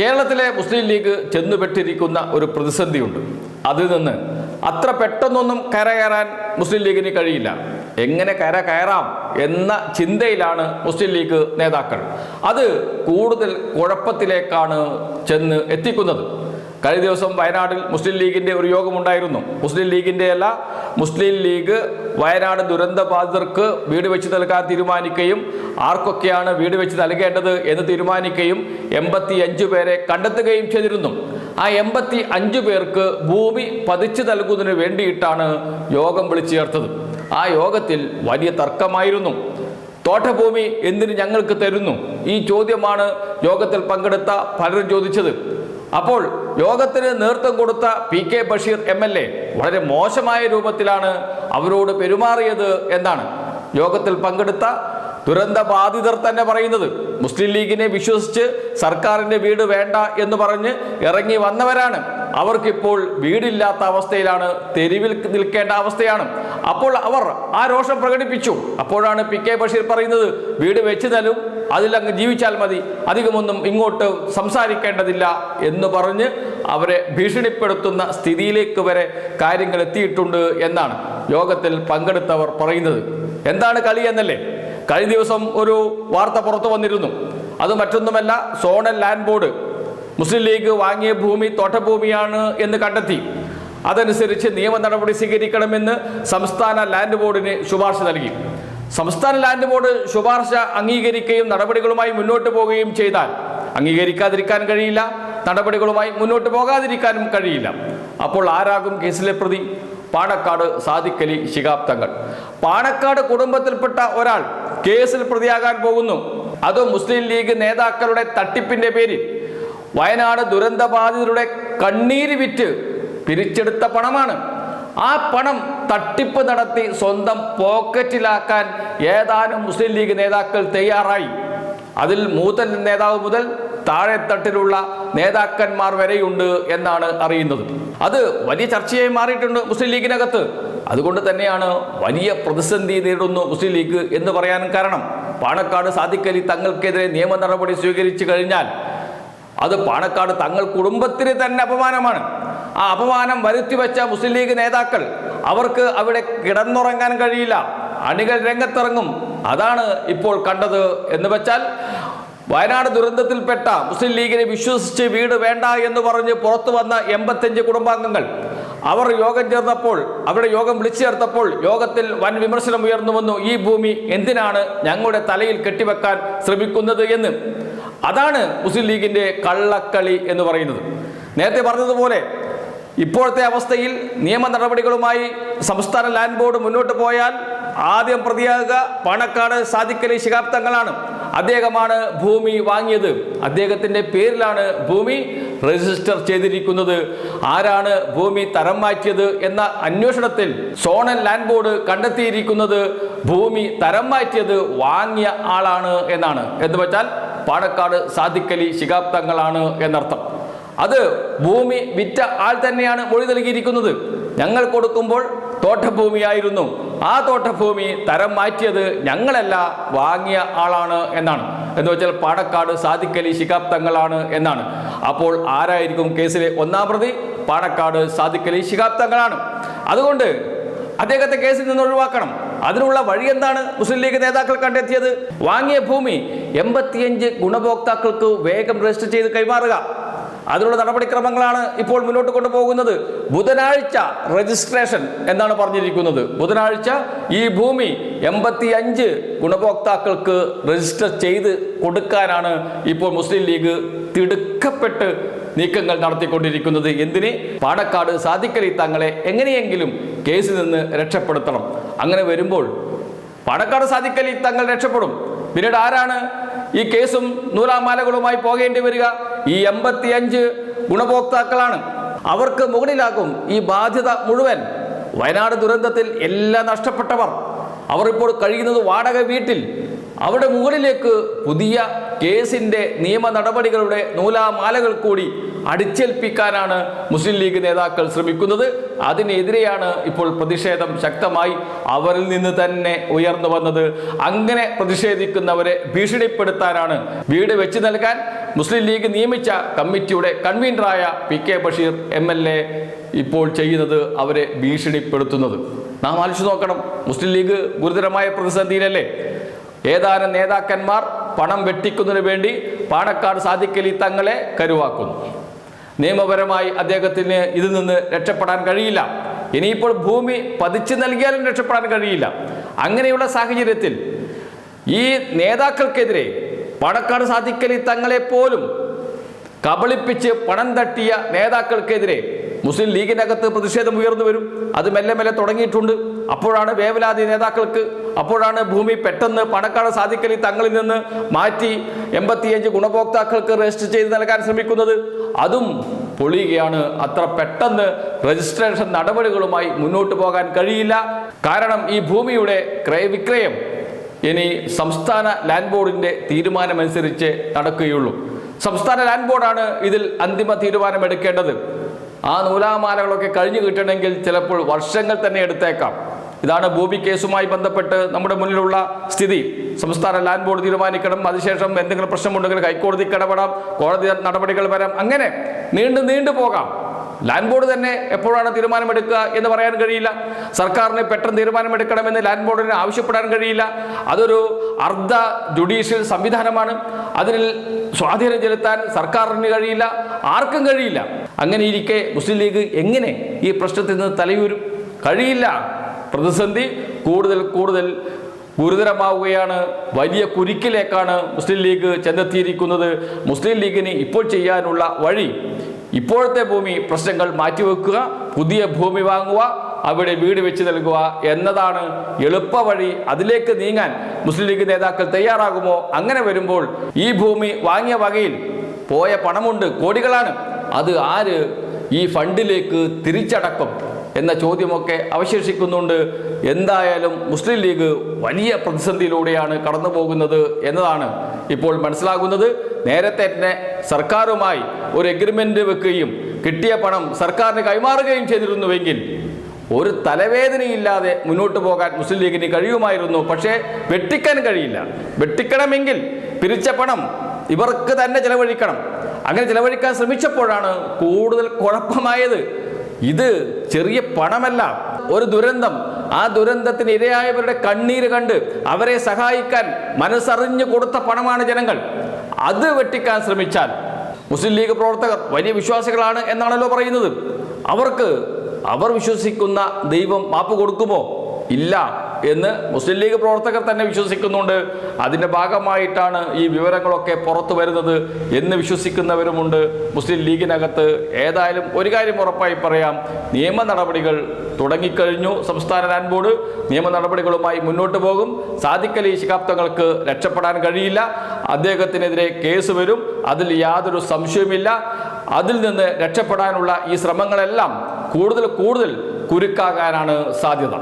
കേരളത്തിലെ മുസ്ലിം ലീഗ് ചെന്നുപെട്ടിരിക്കുന്ന ഒരു പ്രതിസന്ധിയുണ്ട്. അതിൽ നിന്ന് അത്ര പെട്ടെന്നൊന്നും കരകയറാൻ മുസ്ലിം ലീഗിന് കഴിയില്ല. എങ്ങനെ കര കയറാം എന്ന ചിന്തയിലാണ് മുസ്ലിം ലീഗ് നേതാക്കൾ. അത് കൂടുതൽ കുഴപ്പത്തിലേക്കാണ് ചെന്ന് എത്തിക്കുന്നത്. കഴിഞ്ഞ ദിവസം വയനാട്ടിൽ മുസ്ലിം ലീഗിന്റെ ഒരു യോഗമുണ്ടായിരുന്നു. മുസ്ലിം ലീഗിന്റെ അല്ല മുസ്ലിം ലീഗ് വയനാട് ദുരന്ത ബാധിതർക്ക് വീട് വെച്ച് നൽകാൻ തീരുമാനിക്കുകയും ആർക്കൊക്കെയാണ് വീട് വെച്ച് നൽകേണ്ടത് എന്ന് തീരുമാനിക്കുകയും എൺപത്തി അഞ്ച് പേരെ കണ്ടെത്തുകയും ചെയ്തിരുന്നു. ആ എൺപത്തി അഞ്ച് പേർക്ക് ഭൂമി പതിച്ചു നൽകുന്നതിന് വേണ്ടിയിട്ടാണ് യോഗം വിളിച്ചു ചേർത്തത്. ആ യോഗത്തിൽ വലിയ തർക്കമായിരുന്നു. തോട്ടഭൂമി എന്തിന് ഞങ്ങൾക്ക് തരുന്നു? ഈ ചോദ്യമാണ് യോഗത്തിൽ പങ്കെടുത്ത പലരും ചോദിച്ചത്. അപ്പോൾ യോഗത്തിന് നേതൃത്വം കൊടുത്ത P K Basheer M L A വളരെ മോശമായ രൂപത്തിലാണ് അവരോട് പെരുമാറിയത് എന്നാണ് യോഗത്തിൽ പങ്കെടുത്ത ദുരന്ത ബാധിതർ തന്നെ പറയുന്നത്. മുസ്ലിം ലീഗിനെ വിശ്വസിച്ച് സർക്കാരിന്റെ വീട് വേണ്ട എന്ന് പറഞ്ഞ് ഇറങ്ങി വന്നവരാണ്. അവർക്കിപ്പോൾ വീടില്ലാത്ത അവസ്ഥയിലാണ് തെരുവിൽ നിൽക്കേണ്ട അവസ്ഥയാണ്. അപ്പോൾ അവർ ആ രോഷം പ്രകടിപ്പിച്ചു. അപ്പോഴാണ് പി കെ ബഷീർ പറയുന്നത് വീട് വെച്ച് തരും അതിലങ്ങ് ജീവിച്ചാൽ മതി. അധികമൊന്നും ഇങ്ങോട്ട് സംസാരിക്കേണ്ടതില്ല എന്ന് പറഞ്ഞ് അവരെ ഭീഷണിപ്പെടുത്തുന്ന സ്ഥിതിയിലേക്ക് വരെ കാര്യങ്ങൾ എത്തിയിട്ടുണ്ട് എന്നാണ് യോഗത്തിൽ പങ്കെടുത്തവർ പറയുന്നത്. എന്താണ് കളി എന്നല്ലേ? കഴിഞ്ഞ ദിവസം ഒരു വാർത്ത പുറത്തു വന്നിരുന്നു. അത് മറ്റൊന്നുമല്ല zonal land board Muslim League വാങ്ങിയ ഭൂമി തോട്ടഭൂമിയാണ് എന്ന് കണ്ടെത്തി. അതനുസരിച്ച് നിയമ നടപടി സ്വീകരിക്കണമെന്ന് സംസ്ഥാന ലാൻഡ് ബോർഡിന് ശുപാർശ നൽകി. സംസ്ഥാന ലാൻഡ് ബോർഡ് ശുപാർശ അംഗീകരിക്കുകയും നടപടികളുമായി മുന്നോട്ട് പോവുകയും ചെയ്താൽ അംഗീകരിക്കാതിരിക്കാൻ കഴിയില്ല നടപടികളുമായി മുന്നോട്ട് പോകാതിരിക്കാനും കഴിയില്ല. അപ്പോൾ ആരാകും കേസിലെ പ്രതി? പാണക്കാട് സാദിക്കലി ശിഹാബ് തങ്ങൾ. പാണക്കാട് കുടുംബത്തിൽപ്പെട്ട ഒരാൾ കേസിൽ പ്രതിയാകാൻ പോകുന്നു. അത് മുസ്ലിം ലീഗ് നേതാക്കളുടെ തട്ടിപ്പിന്റെ പേരിൽ വയനാട് ദുരന്തബാധിതരുടെ കണ്ണീര് വിറ്റ് പിരിച്ചെടുത്ത പണമാണ്. ആ പണം തട്ടിപ്പ് നടത്തി സ്വന്തം പോക്കറ്റിലാക്കാൻ ഏതാനും മുസ്ലിം ലീഗ് നേതാക്കൾ തയ്യാറായി. അതിൽ മൂത്തൻ നേതാവ് മുതൽ താഴെത്തട്ടിലുള്ള നേതാക്കന്മാർ വരെയുണ്ട് എന്നാണ് അറിയുന്നത്. അത് വലിയ ചർച്ചയായി മാറിയിട്ടുണ്ട് മുസ്ലിം ലീഗിനകത്ത്. അതുകൊണ്ട് തന്നെയാണ് വലിയ പ്രതിസന്ധി നേരിടുന്നു മുസ്ലിം ലീഗ് എന്ന് പറയാനും കാരണം. പാണക്കാട് സാദിഖലി തങ്ങൾക്കെതിരെ നിയമ നടപടി സ്വീകരിച്ചു കഴിഞ്ഞാൽ അത് പാണക്കാട് തങ്ങൾ കുടുംബത്തിന് തന്നെ അപമാനമാണ്. ആ അപമാനം വരുത്തി വെച്ച മുസ്ലിം ലീഗ് നേതാക്കൾ അവർക്ക് അവിടെ കിടന്നുറങ്ങാൻ കഴിയില്ല. അണികൾ രംഗത്തിറങ്ങും. അതാണ് ഇപ്പോൾ കണ്ടത് എന്ന് വെച്ചാൽ വയനാട് ദുരന്തത്തിൽപ്പെട്ട മുസ്ലിം ലീഗിനെ വിശ്വസിച്ച് വീട് വേണ്ട എന്ന് പറഞ്ഞ് പുറത്തു വന്ന എൺപത്തഞ്ച് കുടുംബാംഗങ്ങൾ. അവർ യോഗം ചേർന്നപ്പോൾ അവരുടെ യോഗം വിളിച്ചു ചേർത്തപ്പോൾ യോഗത്തിൽ വൻ വിമർശനം ഉയർന്നു വന്നു ഈ ഭൂമി എന്തിനാണ് ഞങ്ങളുടെ തലയിൽ കെട്ടിവെക്കാൻ ശ്രമിക്കുന്നത് എന്ന്. അതാണ് മുസ്ലിം ലീഗിന്റെ കള്ളക്കളി എന്ന് പറയുന്നത്. നേരത്തെ പറഞ്ഞതുപോലെ ഇപ്പോഴത്തെ അവസ്ഥയിൽ നിയമ നടപടികളുമായി സംസ്ഥാന ലാൻഡ് ബോർഡ് മുന്നോട്ട് പോയാൽ ആദ്യം പ്രതിയാകുക പാണക്കാട് സാദിഖലി ശിഹാബ് തങ്ങളാണ് അദ്ദേഹമാണ് ഭൂമി വാങ്ങിയത്. അദ്ദേഹത്തിന്റെ പേരിലാണ് ഭൂമി രജിസ്റ്റർ ചെയ്തിരിക്കുന്നത്. ആരാണ് ഭൂമി തരം മാറ്റിയത് എന്ന അന്വേഷണത്തിൽ സോണൽ ലാൻഡ് ബോർഡ് കണ്ടെത്തിയിരിക്കുന്നത് ഭൂമി തരം മാറ്റിയത് വാങ്ങിയ ആളാണ് എന്നാണ്. എന്ന് വെച്ചാൽ പാണക്കാട് സാദിഖലി ശിഹാബ് തങ്ങളാണ് എന്നർത്ഥം. അത് ഭൂമി വിറ്റ ആൾ തന്നെയാണ് മൊഴി നൽകിയിരിക്കുന്നത്. ഞങ്ങൾ കൊടുക്കുമ്പോൾ തോട്ടഭൂമിയായിരുന്നു. ആ തോട്ടഭൂമി തരം മാറ്റിയത് ഞങ്ങളല്ല വാങ്ങിയ ആളാണ് എന്നാണ്. എന്ന് വെച്ചാൽ പാണക്കാട് സാദിഖലി ശിഹാബ് തങ്ങളാണ് എന്നാണ്. അപ്പോൾ ആരായിരിക്കും കേസിലെ ഒന്നാം പ്രതി? പാണക്കാട് സാദിഖലി ശിഹാബ് തങ്ങളാണ് അതുകൊണ്ട് അദ്ദേഹത്തെ കേസിൽ നിന്ന് ഒഴിവാക്കണം. അതിനുള്ള വഴി എന്താണ് മുസ്ലിം ലീഗ് നേതാക്കൾ കണ്ടെത്തിയത്? വാങ്ങിയ ഭൂമി എൺപത്തിയഞ്ച് ഗുണഭോക്താക്കൾക്ക് വേഗം രജിസ്റ്റർ ചെയ്ത് കൈമാറുക. അതിനുള്ള നടപടിക്രമങ്ങളാണ് ഇപ്പോൾ മുന്നോട്ട് കൊണ്ടുപോകുന്നത്. ബുധനാഴ്ച രജിസ്ട്രേഷൻ എന്നാണ് പറഞ്ഞിരിക്കുന്നത്. ബുധനാഴ്ച ഈ ഭൂമി എൺപത്തി അഞ്ച് ഗുണഭോക്താക്കൾക്ക് രജിസ്റ്റർ ചെയ്ത് കൊടുക്കാനാണ് ഇപ്പോൾ മുസ്ലിം ലീഗ് തിടുക്കപ്പെട്ട് നീക്കങ്ങൾ നടത്തിക്കൊണ്ടിരിക്കുന്നത്. എന്തിന്? പാടക്കാട് സാധിക്കലി തങ്ങളെ എങ്ങനെയെങ്കിലും കേസിൽ നിന്ന് രക്ഷപ്പെടുത്തണം. അങ്ങനെ വരുമ്പോൾ പാടക്കാട് സാധിക്കലി തങ്ങൾ രക്ഷപ്പെടും. പിന്നീട് ആരാണ് ഈ കേസും നൂലാമാലകളുമായി പോകേണ്ടി വരിക? ഈ എൺപത്തിയഞ്ച് ഗുണഭോക്താക്കളാണ്. അവർക്ക് മുകളിലാകും ഈ ബാധ്യത മുഴുവൻ. വയനാട് ദുരന്തത്തിൽ എല്ലാം നഷ്ടപ്പെട്ടവർ. അവർ ഇപ്പോൾ കഴിയുന്നത് വാടക വീട്ടിൽ. അവിടെ മുകളിലേക്ക് പുതിയ കേസിന്റെ നിയമ നടപടികളുടെ നൂലാമാലകൾ കൂടി അടിച്ചേൽപ്പിക്കാനാണ് മുസ്ലിം ലീഗ് നേതാക്കൾ ശ്രമിക്കുന്നത്. അതിനെതിരെയാണ് ഇപ്പോൾ പ്രതിഷേധം ശക്തമായി അവരിൽ നിന്ന് തന്നെ ഉയർന്നു വന്നത്. അങ്ങനെ പ്രതിഷേധിക്കുന്നവരെ ഭീഷണിപ്പെടുത്താനാണ് വീട് വെച്ച് നൽകാൻ മുസ്ലിം ലീഗ് നിയമിച്ച കമ്മിറ്റിയുടെ കൺവീനറായ P K Basheer M L A ഇപ്പോൾ ചെയ്യുന്നത് അവരെ ഭീഷണിപ്പെടുത്തുന്നത്. നാം ആലോചിച്ച് നോക്കണം മുസ്ലിം ലീഗ് ഗുരുതരമായ പ്രതിസന്ധിയിലല്ലേ? ഏതാനും നേതാക്കന്മാർ പണം വെട്ടിക്കുന്നതിന് വേണ്ടി പാണക്കാട് സാദിക്കലി തങ്ങളെ കരുവാക്കുന്നു. നിയമപരമായി അദ്ദേഹത്തിന് ഇതിൽ നിന്ന് രക്ഷപ്പെടാൻ കഴിയില്ല. ഇനിയിപ്പോൾ ഭൂമി പതിച്ചു നൽകിയാലും രക്ഷപ്പെടാൻ കഴിയില്ല. അങ്ങനെയുള്ള സാഹചര്യത്തിൽ ഈ നേതാക്കൾക്കെതിരെ പാണക്കാട് സാധിക്കലി തങ്ങളെ പോലും കബളിപ്പിച്ച് പണം തട്ടിയ നേതാക്കൾക്കെതിരെ മുസ്ലിം ലീഗിനകത്ത് പ്രതിഷേധം ഉയർന്നു വരും. അത് മെല്ലെ മെല്ലെ തുടങ്ങിയിട്ടുണ്ട്. അപ്പോഴാണ് വേവലാതി നേതാക്കൾക്ക് അപ്പോഴാണ് ഭൂമി പെട്ടെന്ന് പണക്കാട് സാധിക്കലി തങ്ങളിൽ നിന്ന് മാറ്റി എൺപത്തിയഞ്ച് ഗുണഭോക്താക്കൾക്ക് രജിസ്റ്റർ ചെയ്ത് നൽകാൻ ശ്രമിക്കുന്നത്. അതും പൊളിയുകയാണ്. അത്ര പെട്ടെന്ന് രജിസ്ട്രേഷൻ നടപടികളുമായി മുന്നോട്ട് പോകാൻ കഴിയില്ല. കാരണം ഈ ഭൂമിയുടെ ക്രയവിക്രയം ഇനി സംസ്ഥാന ലാൻഡ് ബോർഡിന്റെ തീരുമാനമനുസരിച്ച് നടക്കുകയുള്ളൂ. സംസ്ഥാന ലാൻഡ് ബോർഡാണ് ഇതിൽ അന്തിമ തീരുമാനമെടുക്കേണ്ടത്. ആ നൂലാമാലകളൊക്കെ കഴിഞ്ഞു കിട്ടണമെങ്കിൽ ചിലപ്പോൾ വർഷങ്ങൾ തന്നെ എടുത്തേക്കാം. ഇതാണ് ഭൂമി കേസുമായി ബന്ധപ്പെട്ട് നമ്മുടെ മുന്നിലുള്ള സ്ഥിതി. സംസ്ഥാന ലാൻഡ് ബോർഡ് തീരുമാനിക്കണം. അതിനുശേഷം എന്തെങ്കിലും പ്രശ്നമുണ്ടെങ്കിൽ ഹൈക്കോടതി ഇടപെടാം കോടതി നടപടികൾ വരാം. അങ്ങനെ നീണ്ടു നീണ്ടു പോകാം. ലാൻഡ് ബോർഡ് തന്നെ എപ്പോഴാണ് തീരുമാനമെടുക്കുക എന്ന് പറയാൻ കഴിയില്ല. സർക്കാരിന് പെട്ടെന്ന് തീരുമാനമെടുക്കണമെന്ന് ലാൻഡ് ബോർഡിന് ആവശ്യപ്പെടാൻ കഴിയില്ല. അതൊരു അർദ്ധ ജുഡീഷ്യൽ സംവിധാനമാണ്. അതിൽ സ്വാധീനം ചെലുത്താൻ സർക്കാരിന് കഴിയില്ല. ആർക്കും കഴിയില്ല. അങ്ങനെ ഇരിക്കെ മുസ്ലിം ലീഗ് എങ്ങനെ ഈ പ്രശ്നത്തിൽ നിന്ന് തലയൂരും? കഴിയില്ല. പ്രതിസന്ധി കൂടുതൽ കൂടുതൽ ഗുരുതരമാവുകയാണ്. വലിയ കുരുക്കിലേക്കാണ് മുസ്ലിം ലീഗ് ചെന്നെത്തിയിരിക്കുന്നത്. മുസ്ലിം ലീഗിന് ഇപ്പോൾ ചെയ്യാനുള്ള വഴി ഇപ്പോഴത്തെ ഭൂമി പ്രശ്നങ്ങൾ മാറ്റിവെക്കുക പുതിയ ഭൂമി വാങ്ങുക അവിടെ വീട് വെച്ച് നൽകുക എന്നതാണ് എളുപ്പ വഴി. അതിലേക്ക് നീങ്ങാൻ മുസ്ലിം ലീഗ് നേതാക്കൾ തയ്യാറാകുമോ? അങ്ങനെ വരുമ്പോൾ ഈ ഭൂമി വാങ്ങിയ വകയിൽ പോയ പണമുണ്ട് കോടികളാണ്. അത് ആര് ഈ ഫണ്ടിലേക്ക് തിരിച്ചടക്കും? എന്ന ചോദ്യമൊക്കെ അവശേഷിക്കുന്നുണ്ട്. എന്തായാലും മുസ്ലിം ലീഗ് വലിയ പ്രതിസന്ധിയിലൂടെയാണ് കടന്നു പോകുന്നത് എന്നതാണ് ഇപ്പോൾ മനസ്സിലാകുന്നത്. നേരത്തെ തന്നെ സർക്കാരുമായി ഒരു എഗ്രിമെന്റ് വെക്കുകയും കിട്ടിയ പണം സർക്കാരിന് കൈമാറുകയും ചെയ്തിരുന്നുവെങ്കിൽ ഒരു തലവേദനയില്ലാതെ മുന്നോട്ട് പോകാൻ മുസ്ലിം ലീഗിന് കഴിയുമായിരുന്നു. പക്ഷേ വെട്ടിക്കാൻ കഴിയില്ല. വെട്ടിക്കണമെങ്കിൽ പിരിച്ച പണം ഇവർക്ക് തന്നെ ചെലവഴിക്കണം. അങ്ങനെ ചെലവഴിക്കാൻ ശ്രമിച്ചപ്പോഴാണ് കൂടുതൽ കുഴപ്പമായത്. ഇത് ചെറിയ പണമല്ല ഒരു ദുരന്തം. ആ ദുരന്തത്തിന് ഇരയായവരുടെ കണ്ണീര് കണ്ട് അവരെ സഹായിക്കാൻ മനസ്സറിഞ്ഞു കൊടുത്ത പണമാണ് ജനങ്ങൾ. അത് വെട്ടിക്കാൻ ശ്രമിച്ചാൽ മുസ്ലിം ലീഗ് പ്രവർത്തകർ വലിയ വിശ്വാസികളാണ് എന്നാണല്ലോ പറയുന്നത്. അവർക്ക് അവർ വിശ്വസിക്കുന്ന ദൈവം മാപ്പ് കൊടുക്കുമോ? ഇല്ല. എന്ന് മുസ്ലിം ലീഗ് പ്രവർത്തകർ തന്നെ വിശ്വസിക്കുന്നുണ്ട്. അതിന്റെ ഭാഗമായിട്ടാണ് ഈ വിവരങ്ങളൊക്കെ പുറത്തു വരുന്നത് എന്ന് വിശ്വസിക്കുന്നവരുമുണ്ട്. മുസ്ലിം ലീഗിനകത്ത് ഏതായാലും ഒരു കാര്യം ഉറപ്പായി പറയാം. നിയമ നടപടികൾ തുടങ്ങിക്കഴിഞ്ഞു. സംസ്ഥാന ലാൻഡ് ബോർഡ് നിയമ നടപടികളുമായി മുന്നോട്ട് പോകും. സാദിഖലി ശിഹാബ് തങ്ങൾക്ക് രക്ഷപ്പെടാൻ കഴിയില്ല. അദ്ദേഹത്തിനെതിരെ കേസ് വരും. അതിൽ യാതൊരു സംശയവുമില്ല. അതിൽ നിന്ന് രക്ഷപ്പെടാനുള്ള ഈ ശ്രമങ്ങളെല്ലാം കൂടുതൽ കൂടുതൽ കുരുക്കാകാനാണ് സാധ്യത.